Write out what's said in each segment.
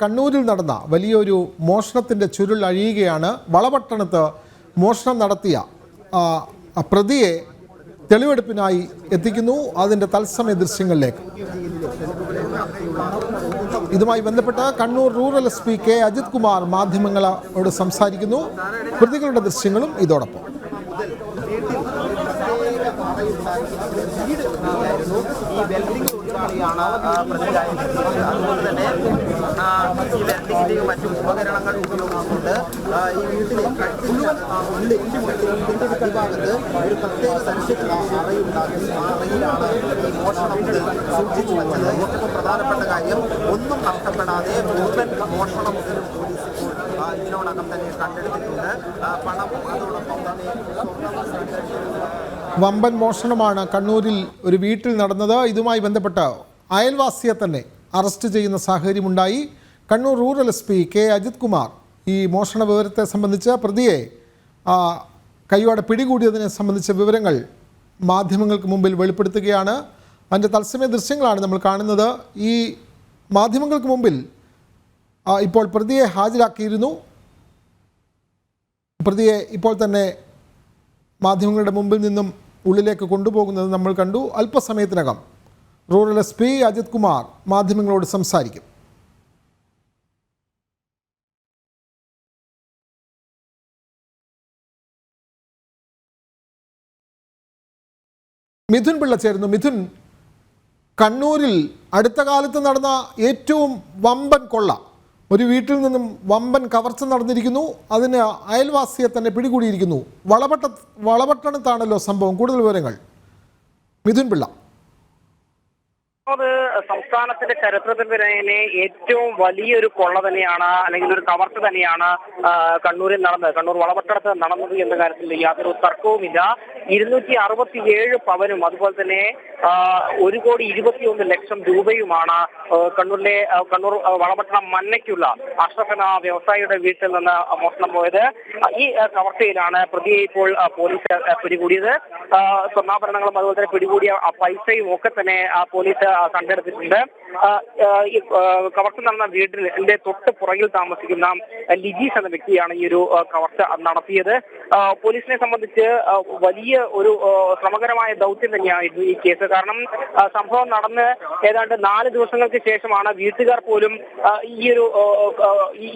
കണ്ണൂരിൽ നടന്ന വലിയൊരു മോഷണത്തിന്റെ ചുരുൾ അഴിയുകയാണ് വളപട്ടണത്ത് മോഷണം നടത്തിയ പ്രതിയെ തെളിവെടുപ്പിനായി എത്തിക്കുന്നു. അതിന്റെ തത്സമയ ദൃശ്യങ്ങളിലേക്ക്. ഇതുമായി ബന്ധപ്പെട്ട് Kannur rural S P K Ajith Kumar മാധ്യമങ്ങളോട് സംസാരിക്കുന്നു. പ്രതികളുടെ ദൃശ്യങ്ങളും ഇതോടൊപ്പം. ഈ തൊഴിലാളിയാണ് അതുപോലെ തന്നെ ഈ വെൽഡിങ്ങിന്റെയും മറ്റും ഉപകരണങ്ങൾ ഉപയോഗിച്ചുകൊണ്ട് ഈ വീട്ടിലെ മുഴുവൻ ഉള്ളിൽ ഒരു പ്രത്യേക തരത്തിലുള്ള അറയുണ്ടാക്കി ആ അറയിലാണ് ഈ മോഷണം സൂക്ഷിച്ചു വെച്ചത്. ഏറ്റവും പ്രധാനപ്പെട്ട കാര്യം ഒന്നും നഷ്ടപ്പെടാതെ മുഴുവൻ മോഷണം പോലീസ് ഇതിനോടകം തന്നെ കണ്ടെടുത്തിട്ടുണ്ട്. പണം അതോടൊപ്പം തന്നെ കണ്ടെടുത്തിട്ടുണ്ട് വമ്പൻ മോഷണമാണ് കണ്ണൂരിൽ ഒരു വീട്ടിൽ നടന്നത്. ഇതുമായി ബന്ധപ്പെട്ട് അയൽവാസിയെ തന്നെ അറസ്റ്റ് ചെയ്യുന്ന സാഹചര്യമുണ്ടായി. Kannur rural S P K Ajith Kumar ഈ മോഷണ വിവരത്തെ സംബന്ധിച്ച് പ്രതിയെ കയ്യോടെ പിടികൂടിയതിനെ സംബന്ധിച്ച വിവരങ്ങൾ മാധ്യമങ്ങൾക്ക് മുമ്പിൽ വെളിപ്പെടുത്തുകയാണ്. അതിന്റെ തത്സമയ ദൃശ്യങ്ങളാണ് നമ്മൾ കാണുന്നത്. ഈ മാധ്യമങ്ങൾക്ക് മുമ്പിൽ ഇപ്പോൾ പ്രതിയെ ഹാജരാക്കിയിരുന്നു. പ്രതിയെ ഇപ്പോൾ തന്നെ മാധ്യമങ്ങളുടെ മുമ്പിൽ നിന്നും ഉള്ളിലേക്ക് കൊണ്ടുപോകുന്നത് നമ്മൾ കണ്ടു അല്പസമയത്തിനകം. Rural S P Ajith Kumar മാധ്യമങ്ങളോട് സംസാരിക്കും. മിഥുൻ പിള്ള ചേരുന്നു. മിഥുൻ കണ്ണൂരിൽ അടുത്ത കാലത്ത് നടന്ന ഏറ്റവും വമ്പൻ കൊള്ള. ഒരു വീട്ടിൽ നിന്നും വമ്പൻ കവർച്ച നടന്നിരിക്കുന്നു. അതിന് അയൽവാസിയെ തന്നെ പിടികൂടിയിരിക്കുന്നു. വളപട്ട വളപട്ടണത്താണല്ലോ സംഭവം. കൂടുതൽ വിവരങ്ങൾ. മിഥുൻ പിള്ള. സംസ്ഥാനത്തിന്റെ ചരിത്രത്തിൽ തന്നെ ഏറ്റവും വലിയൊരു കൊള്ള തന്നെയാണ് അല്ലെങ്കിൽ ഒരു കവർച്ച തന്നെയാണ് കണ്ണൂരിൽ നടന്നത്. കണ്ണൂർ വളപട്ടണത്ത് നടന്നത് എന്ന കാര്യത്തിൽ യാതൊരു തർക്കവുമില്ല. ഇരുന്നൂറ്റി അറുപത്തിയേഴ് പവനും അതുപോലെ തന്നെ ഒരു കോടി ഇരുപത്തിയൊന്ന് ലക്ഷം രൂപയുമാണ് കണ്ണൂരിലെ കണ്ണൂർ വളപട്ടണം മന്നയ്ക്കുള്ള അഷ്റഫ് എന്ന വ്യവസായിയുടെ വീട്ടിൽ നിന്ന് മോഷണം പോയത്. ഈ കവർച്ചയിലാണ് പ്രതിയെ ഇപ്പോൾ പോലീസ് പിടികൂടിയത്. സ്വർണാഭരണങ്ങളും അതുപോലെ തന്നെ പിടികൂടിയ പൈസയും ഒക്കെ തന്നെ പോലീസ് ആ, ആ, ഈ കവർച്ച നടന്ന വീടിന്റെ തൊട്ട് പുറകിൽ താമസിക്കുന്ന ലിജീസ് എന്ന വ്യക്തിയാണ് ഈ ഒരു കവർച്ച നടത്തിയത്. പോലീസിനെ സംബന്ധിച്ച് വലിയ ഒരു ശ്രമകരമായ ദൗത്യം തന്നെയായിരുന്നു ഈ കേസ്. കാരണം സംഭവം നടന്ന് ഏതാണ്ട് നാല് ദിവസങ്ങൾക്ക് ശേഷമാണ് വീട്ടുകാർ പോലും ഈ ഒരു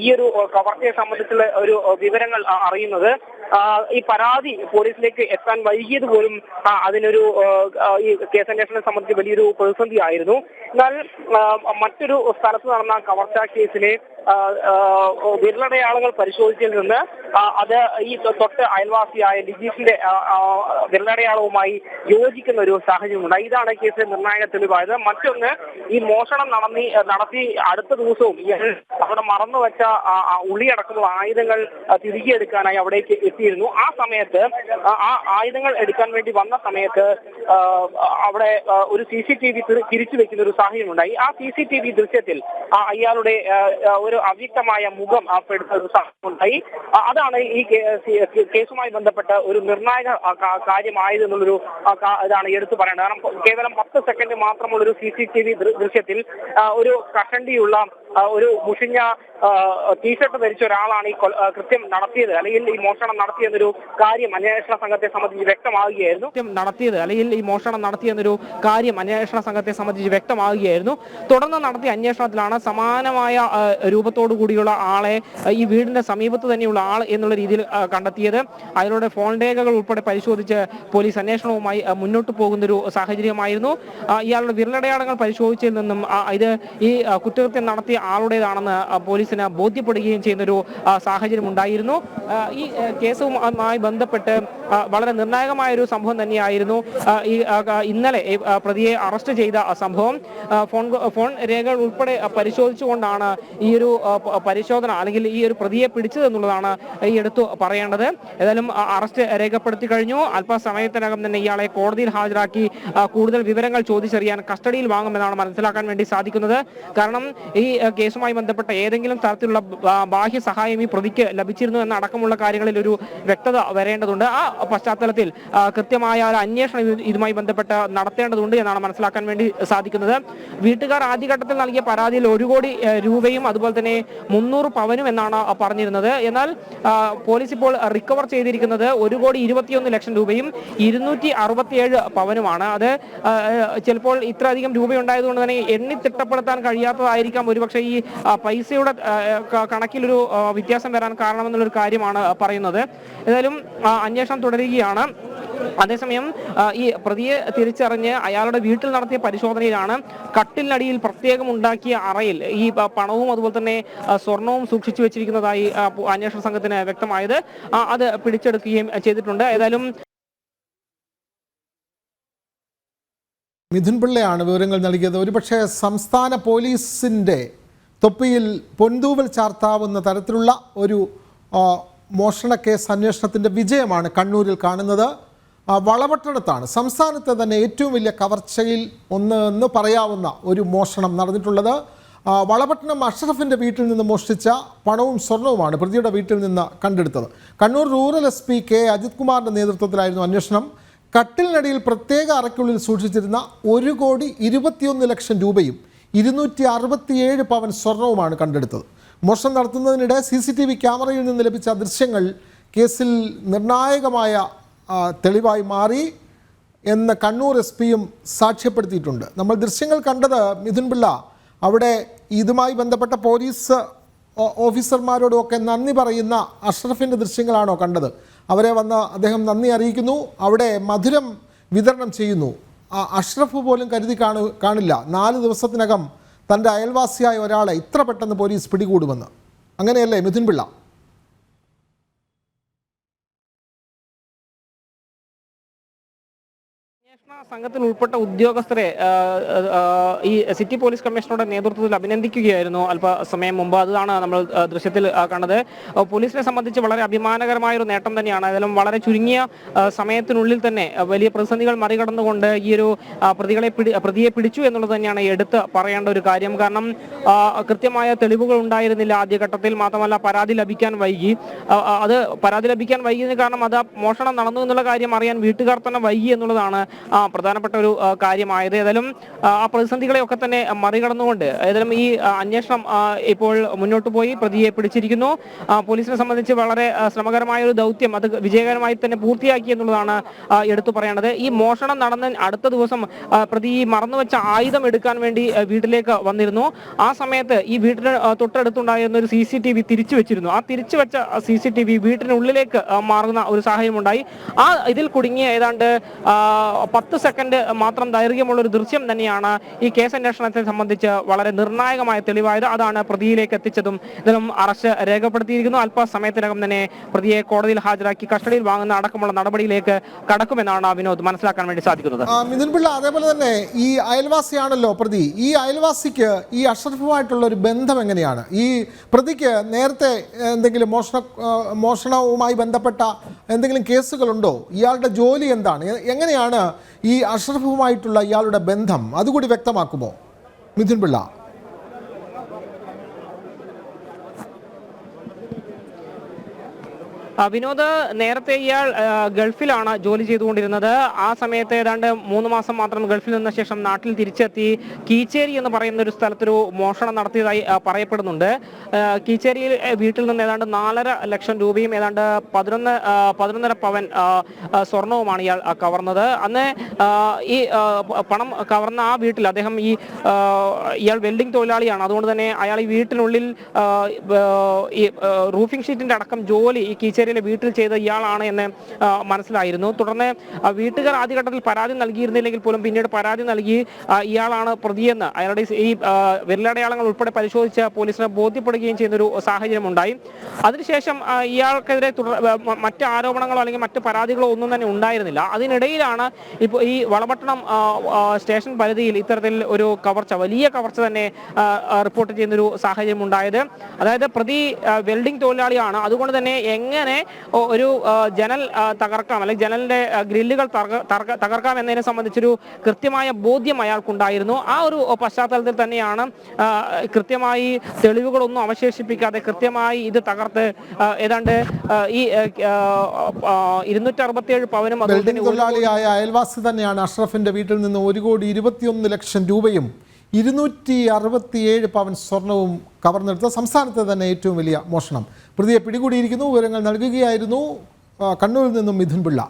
ഈ ഒരു കവർച്ചയെ സംബന്ധിച്ചുള്ള ഒരു വിവരങ്ങൾ അറിയുന്നത്. ഈ പരാതി പോലീസിലേക്ക് എത്താൻ വൈകിയത് പോലും അതിനൊരു ഈ കേസ് ഈ കേസന്വേഷണം സംബന്ധിച്ച് വലിയൊരു പ്രതിസന്ധി ആയിരുന്നു എന്നാൽ മറ്റൊരു സ്ഥലത്ത് നടന്ന കവർച്ചാ കേസിലെ വിരലടയാളങ്ങൾ പരിശോധിച്ചതിൽ നിന്ന് അത് ഈ തൊട്ട് അയൽവാസിയായ ലിജീഷിന്റെ വിരളടയാളവുമായി യോജിക്കുന്ന ഒരു സാഹചര്യം ഉണ്ടായി ഇതാണ് കേസ് നിർണായക തെളിവായത് മറ്റൊന്ന് ഈ മോഷണം നടന്നി നടത്തി അടുത്ത ദിവസവും അവിടെ മറന്നു വെച്ച ഉള്ളിയടക്കമുള്ള ആയുധങ്ങൾ തിരികെ എടുക്കാനായി അവിടേക്ക് എത്തിയിരുന്നു. ആ സമയത്ത് ആ, ആയുധങ്ങൾ എടുക്കാൻ വേണ്ടി വന്ന സമയത്ത് അവിടെ ഒരു സി സി ടി വി തിരിച്ചു വെക്കുന്ന ഒരു സാഹചര്യം ഉണ്ടായി ആ സി സി ടി വി ദൃശ്യത്തിൽ അയാളുടെ ആ, ഒരു അവ്യക്തമായ മുഖം ആ ഒരു ഉണ്ടായി അതാണ് ഈ കേസുമായി ബന്ധപ്പെട്ട ഒരു നിർണായക കാര്യമായത് എന്നുള്ളൊരു ഇതാണ് എടുത്തു പറയേണ്ടത്. കാരണം കേവലം പത്ത് സെക്കൻഡ് മാത്രമുള്ള ഒരു സി സി ടി വി ദൃശ്യത്തിൽ ഒരു കഷണ്ടിയുള്ള ഒരു മുഷിഞ്ഞ ടീഷർട്ട് ധരിച്ച ഒരാളാണ് ഈ കൃത്യം നടത്തിയത്. അല്ലെങ്കിൽ ഈ മോഷണം നടത്തിയെന്നൊരു കാര്യം അന്വേഷണ സംഘത്തെ സംബന്ധിച്ച് വ്യക്തമാവുകയായിരുന്നു. കൃത്യം നടത്തിയത് അല്ലെങ്കിൽ ഈ മോഷണം നടത്തിയെന്നൊരു കാര്യം അന്വേഷണ സംഘത്തെ സംബന്ധിച്ച് വ്യക്തമാകുകയായിരുന്നു തുടർന്ന് നടത്തിയ അന്വേഷണത്തിലാണ് സമാനമായ രൂപത്തോടു കൂടിയുള്ള ആളെ ഈ വീടിന്റെ സമീപത്ത് തന്നെയുള്ള ആൾ എന്നുള്ള രീതിയിൽ കണ്ടെത്തിയത്. അതിലൂടെ ഫോൺ രേഖകൾ ഉൾപ്പെടെ പരിശോധിച്ച് പോലീസ് അന്വേഷണവുമായി മുന്നോട്ട് പോകുന്ന ഒരു സാഹചര്യമായിരുന്നു ഇയാളുടെ വിരലടയാളങ്ങൾ പരിശോധിച്ചതിൽ നിന്നും ഇത് ഈ കുറ്റകൃത്യം നടത്തിയ ആളുടേതാണെന്ന് പോലീസിന് ബോധ്യപ്പെടുകയും ചെയ്യുന്നൊരു ആ, സാഹചര്യം ഉണ്ടായിരുന്നു. ഈ കേസുമായി ബന്ധപ്പെട്ട് വളരെ നിർണായകമായ ഒരു സംഭവം തന്നെയായിരുന്നു ഈ ഇന്നലെ പ്രതിയെ അറസ്റ്റ് ചെയ്ത സംഭവം. ഫോൺ ഫോൺ രേഖകൾ ഉൾപ്പെടെ പരിശോധിച്ചുകൊണ്ടാണ് ഈ ഒരു പരിശോധന അല്ലെങ്കിൽ ഈ ഒരു പ്രതിയെ പിടിച്ചത് എന്നുള്ളതാണ് ഈ എടുത്തു പറയേണ്ടത്. ഏതായാലും അറസ്റ്റ് രേഖപ്പെടുത്തി കഴിഞ്ഞു. അല്പസമയത്തിനകം തന്നെ ഇയാളെ കോടതിയിൽ ഹാജരാക്കി കൂടുതൽ വിവരങ്ങൾ ചോദിച്ചറിയാൻ കസ്റ്റഡിയിൽ വാങ്ങുമെന്നാണ് മനസ്സിലാക്കാൻ വേണ്ടി സാധിക്കുന്നത്. കാരണം ഈ കേസുമായി ബന്ധപ്പെട്ട ഏതെങ്കിലും തരത്തിലുള്ള ബാഹ്യ സഹായം ഈ പ്രതിക്ക് ലഭിച്ചിരുന്നു എന്ന അടക്കമുള്ള കാര്യങ്ങളിൽ ഒരു വ്യക്തത വരേണ്ടതുണ്ട്. ആ പശ്ചാത്തലത്തിൽ കൃത്യമായ ഒരു അന്വേഷണം ഇത് ഇതുമായി ബന്ധപ്പെട്ട് നടത്തേണ്ടതുണ്ട് എന്നാണ് മനസ്സിലാക്കാൻ വേണ്ടി സാധിക്കുന്നത്. വീട്ടുകാർ ആദ്യഘട്ടത്തിൽ നൽകിയ പരാതിയിൽ ഒരു കോടി രൂപയും അതുപോലെ തന്നെ മുന്നൂറ് പവനും എന്നാണ് പറഞ്ഞിരുന്നത്. എന്നാൽ പോലീസ് ഇപ്പോൾ റിക്കവർ ചെയ്തിരിക്കുന്നത് ഒരു കോടി ഇരുപത്തിയൊന്ന് ലക്ഷം രൂപയും ഇരുന്നൂറ്റി അറുപത്തിയേഴ് പവനുമാണ്. അത് ചിലപ്പോൾ ഇത്രയധികം രൂപയുണ്ടായതുകൊണ്ട് തന്നെ എണ്ണി തിട്ടപ്പെടുത്താൻ കഴിയാത്തതായിരിക്കാം ഒരുപക്ഷെ ഈ ആ, പൈസയുടെ കണക്കിലൊരു വ്യത്യാസം വരാൻ കാരണമെന്നുള്ളൊരു കാര്യമാണ് പറയുന്നത്. ഏതായാലും അന്വേഷണം തുടരുകയാണ്. അതേസമയം ഈ പ്രതിയെ തിരിച്ചറിഞ്ഞ് അയാളുടെ വീട്ടിൽ നടത്തിയ പരിശോധനയിലാണ് കട്ടിലിനടിയിൽ പ്രത്യേകം ഉണ്ടാക്കിയ അറയിൽ ഈ പണവും അതുപോലെ തന്നെ സ്വർണവും സൂക്ഷിച്ചു വെച്ചിരിക്കുന്നതായി അന്വേഷണ സംഘത്തിന് വ്യക്തമായത് അത് പിടിച്ചെടുക്കുകയും ചെയ്തിട്ടുണ്ട്. ഏതായാലും മിഥുൻ പിള്ളയാണ് വിവരങ്ങൾ നൽകിയത്. ഒരുപക്ഷെ സംസ്ഥാന പോലീസിന്റെ തൊപ്പിയിൽ പൊൻതൂവൽ ചാർത്താവുന്ന തരത്തിലുള്ള ഒരു മോഷണ കേസ് അന്വേഷണത്തിന്റെ വിജയമാണ് കണ്ണൂരിൽ കാണുന്നത്. വളപട്ടണത്താണ്. സംസ്ഥാനത്തെ തന്നെ ഏറ്റവും വലിയ കവർച്ചയിൽ ഒന്ന് എന്ന് പറയാവുന്ന ഒരു മോഷണം നടന്നിട്ടുള്ളത്. വളപട്ടണം അഷ്റഫിന്റെ വീട്ടിൽ നിന്ന് മോഷ്ടിച്ച പണവും സ്വർണവുമാണ് പ്രതിയുടെ വീട്ടിൽ നിന്ന് കണ്ടെടുത്തത്. Kannur rural S P K Ajith കുമാറിന്റെ നേതൃത്വത്തിലായിരുന്നു അന്വേഷണം. കട്ടിലിനടിയിൽ പ്രത്യേക അറയ്ക്കുള്ളിൽ സൂക്ഷിച്ചിരുന്ന ഒരു കോടി ഇരുപത്തിയൊന്ന് ലക്ഷം രൂപയും ഇരുന്നൂറ്റി അറുപത്തിയേഴ് പവൻ സ്വർണവുമാണ് കണ്ടെടുത്തത്. മോഷണം നടത്തുന്നതിനിടെ സി സി ടി വി ക്യാമറയിൽ നിന്ന് ലഭിച്ച ദൃശ്യങ്ങൾ കേസിൽ നിർണായകമായ തെളിവായി മാറി എന്ന് കണ്ണൂർ എസ് പിയും സാക്ഷ്യപ്പെടുത്തിയിട്ടുണ്ട്. നമ്മൾ ദൃശ്യങ്ങൾ കണ്ടത് മിഥുൻ പിള്ള അവിടെ ഇതുമായി ബന്ധപ്പെട്ട പോലീസ് ഓഫീസർമാരോടുമൊക്കെ നന്ദി പറയുന്ന അഷ്റഫിന്റെ ദൃശ്യങ്ങളാണോ കണ്ടത്. അവരെ വന്ന് അദ്ദേഹം നന്ദി അറിയിക്കുന്നു. അവിടെ മധുരം വിതരണം ചെയ്യുന്നു. അഷ്റഫ് പോലും കരുതി കാണു കാണില്ല. നാല് ദിവസത്തിനകം തന്റെ അയൽവാസിയായ ഒരാളെ ഇത്ര പെട്ടെന്ന് പോലീസ് പിടികൂടുമെന്ന്. അങ്ങനെയല്ലേ മിഥുൻ പിള്ള? സംഘത്തിൽ ഉൾപ്പെട്ട ഉദ്യോഗസ്ഥരെ ഈ സിറ്റി പോലീസ് കമ്മീഷണറുടെ നേതൃത്വത്തിൽ അഭിനന്ദിക്കുകയായിരുന്നു അല്പസമയം മുമ്പ്. അതാണ് നമ്മൾ ദൃശ്യത്തിൽ കണ്ടത് പോലീസിനെ സംബന്ധിച്ച് വളരെ അഭിമാനകരമായ ഒരു നേട്ടം തന്നെയാണ്. ഏതായാലും വളരെ ചുരുങ്ങിയ സമയത്തിനുള്ളിൽ തന്നെ വലിയ പ്രതിസന്ധികൾ മറികടന്നുകൊണ്ട് ഈ ഒരു പ്രതികളെ പിടി പ്രതിയെ പിടിച്ചു എന്നുള്ളത് തന്നെയാണ് എടുത്ത് പറയേണ്ട ഒരു കാര്യം. കാരണം കൃത്യമായ തെളിവുകൾ ഉണ്ടായിരുന്നില്ല ആദ്യഘട്ടത്തിൽ. മാത്രമല്ല പരാതി ലഭിക്കാൻ വൈകി. അത് പരാതി ലഭിക്കാൻ വൈകിയതിന് കാരണം അത് മോഷണം നടന്നു എന്നുള്ള കാര്യം അറിയാൻ വീട്ടുകാർ തന്നെ വൈകി എന്നുള്ളതാണ് പ്രധാനപ്പെട്ട ഒരു കാര്യമായത്. ഏതായാലും ആ, പ്രതിസന്ധികളെയൊക്കെ തന്നെ മറികടന്നുകൊണ്ട് ഏതായാലും ഈ അന്വേഷണം ഇപ്പോൾ മുന്നോട്ട് പോയി പ്രതിയെ പിടിച്ചിരിക്കുന്നു. പോലീസിനെ സംബന്ധിച്ച് വളരെ ശ്രമകരമായ ഒരു ദൗത്യം അത് വിജയകരമായി തന്നെ പൂർത്തിയാക്കി എന്നുള്ളതാണ് എടുത്തു പറയേണ്ടത്. ഈ മോഷണം നടന്ന അടുത്ത ദിവസം പ്രതി മറന്നുവെച്ച ആയുധം എടുക്കാൻ വേണ്ടി വീട്ടിലേക്ക് വന്നിരുന്നു. ആ സമയത്ത് ഈ വീട്ടിന് തൊട്ടടുത്തുണ്ടായിരുന്ന ഒരു സി സി ടി വി തിരിച്ചു വെച്ചിരുന്നു. ആ തിരിച്ചു വെച്ച സി സി ടി വി വീട്ടിനുള്ളിലേക്ക് മാറുന്ന ഒരു സാഹചര്യം ഉണ്ടായി ആ ഇതിൽ കുടുങ്ങിയ ഏതാണ്ട് പത്ത് സെക്കൻഡ് മാത്രം ദൈർഘ്യമുള്ള ഒരു ദൃശ്യം തന്നെയാണ് ഈ കേസ് അന്വേഷണത്തെ സംബന്ധിച്ച് വളരെ നിർണായകമായ തെളിവായത്. അതാണ് പ്രതിയിലേക്ക് എത്തിച്ചതും ഇതിലും അറസ്റ്റ് രേഖപ്പെടുത്തിയിരിക്കുന്നു. അല്പസമയത്തിനകം തന്നെ പ്രതിയെ കോടതിയിൽ ഹാജരാക്കി കസ്റ്റഡിയിൽ വാങ്ങുന്ന അടക്കമുള്ള നടപടിയിലേക്ക് കടക്കുമെന്നാണ് വിനോദ് മനസ്സിലാക്കാൻ വേണ്ടി സാധിക്കുന്നത്. മിഥുൻപിള്ള മിഥുൻ പിള്ള അതേപോലെ തന്നെ ഈ അയൽവാസിയാണല്ലോ പ്രതി. ഈ അയൽവാസിക്ക് ഈ അഷ്റഫുമായിട്ടുള്ള ഒരു ബന്ധം എങ്ങനെയാണ്? ഈ പ്രതിക്ക് നേരത്തെ എന്തെങ്കിലും മോഷണ മോഷണവുമായി ബന്ധപ്പെട്ട എന്തെങ്കിലും കേസുകളുണ്ടോ? ഇയാളുടെ ജോലി എന്താണ്? എങ്ങനെയാണ് ഈ അഷ്റഫുമായിട്ടുള്ള ഇയാളുടെ ബന്ധം അതുകൂടി വ്യക്തമാക്കുമോ? മിഥുൻ പിള്ള. വിനോദ് നേരത്തെ ഇയാൾ ഗൾഫിലാണ് ജോലി ചെയ്തുകൊണ്ടിരുന്നത്. ആ സമയത്ത് ഏതാണ്ട് മൂന്ന് മാസം മാത്രം ഗൾഫിൽ നിന്ന ശേഷം നാട്ടിൽ തിരിച്ചെത്തി കീച്ചേരി എന്ന് പറയുന്ന ഒരു സ്ഥലത്തൊരു മോഷണം നടത്തിയതായി പറയപ്പെടുന്നുണ്ട്. കീച്ചേരിയിൽ വീട്ടിൽ നിന്ന് ഏതാണ്ട് നാലര ലക്ഷം രൂപയും ഏതാണ്ട് പതിനൊന്ന് പതിനൊന്നര പവൻ സ്വർണവുമാണ് ഇയാൾ കവർന്നത്. അന്ന് ഈ പണം കവർന്ന ആ വീട്ടിൽ അദ്ദേഹം ഈ ഇയാൾ വെൽഡിംഗ് തൊഴിലാളിയാണ്. അതുകൊണ്ട് തന്നെ അയാൾ ഈ വീട്ടിനുള്ളിൽ ഈ റൂഫിംഗ് ഷീറ്റിന്റെ അടക്കം ജോലി ഈ കീച്ചേരിയിലെ വീട്ടിൽ ചെയ്ത ഇയാളാണ് എന്ന് മനസ്സിലായിരുന്നു. തുടർന്ന് വീട്ടുകാർ ആദ്യഘട്ടത്തിൽ പരാതി നൽകിയിരുന്നില്ലെങ്കിൽ പോലും പിന്നീട് പരാതി നൽകി ഇയാളാണ് പ്രതിയെന്ന് അയാളുടെ ഈ വിരലടയാളങ്ങൾ ഉൾപ്പെടെ പരിശോധിച്ച് പോലീസിനെ ബോധ്യപ്പെടുകയും ചെയ്യുന്ന ഒരു സാഹചര്യം ഉണ്ടായി. അതിനുശേഷം ഇയാൾക്കെതിരെ മറ്റ് ആരോപണങ്ങളോ അല്ലെങ്കിൽ മറ്റ് പരാതികളോ ഒന്നും തന്നെ ഉണ്ടായിരുന്നില്ല. അതിനിടയിലാണ് ഇപ്പോൾ ഈ വളപട്ടണം സ്റ്റേഷൻ പരിധിയിൽ ഇത്തരത്തിൽ ഒരു കവർച്ച വലിയ കവർച്ച തന്നെ റിപ്പോർട്ട് ചെയ്യുന്ന ഒരു സാഹചര്യം ഉണ്ടായത്. അതായത് പ്രതി വെൽഡിംഗ് തൊഴിലാളിയാണ്. അതുകൊണ്ട് തന്നെ എങ്ങനെ തന്നെ ഒരു ജനൽ തകർക്കാം അല്ലെങ്കിൽ ജനലിന്റെ ഗ്രില്ലുകൾ തകർക്കാം എന്നതിനെ സംബന്ധിച്ചൊരു കൃത്യമായ ബോധ്യം അയാൾക്കുണ്ടായിരുന്നു. ആ ഒരു പശ്ചാത്തലത്തിൽ തന്നെയാണ് കൃത്യമായി തെളിവുകളൊന്നും അവശേഷിപ്പിക്കാതെ കൃത്യമായി ഇത് തകർത്ത് ഏതാണ്ട് ഈ ഇരുന്നൂറ്റി അറുപത്തിയേഴ് പവനും തൊഴിലാളിയായ അയൽവാസി തന്നെയാണ് അഷ്റഫിന്റെ വീട്ടിൽ നിന്ന് ഒരു കോടി ഇരുപത്തിയൊന്ന് ലക്ഷം രൂപയും ഇരുന്നൂറ്റി അറുപത്തിയേഴ് പവൻ സ്വർണവും കവർന്നെടുത്ത സംസ്ഥാനത്തെ തന്നെ ഏറ്റവും വലിയ മോഷണം. പ്രതിയെ പിടികൂടിയിരിക്കുന്നു വിവരങ്ങൾ നൽകുകയായിരുന്നു കണ്ണൂരിൽ നിന്നും മിഥുൻ പിള്ള.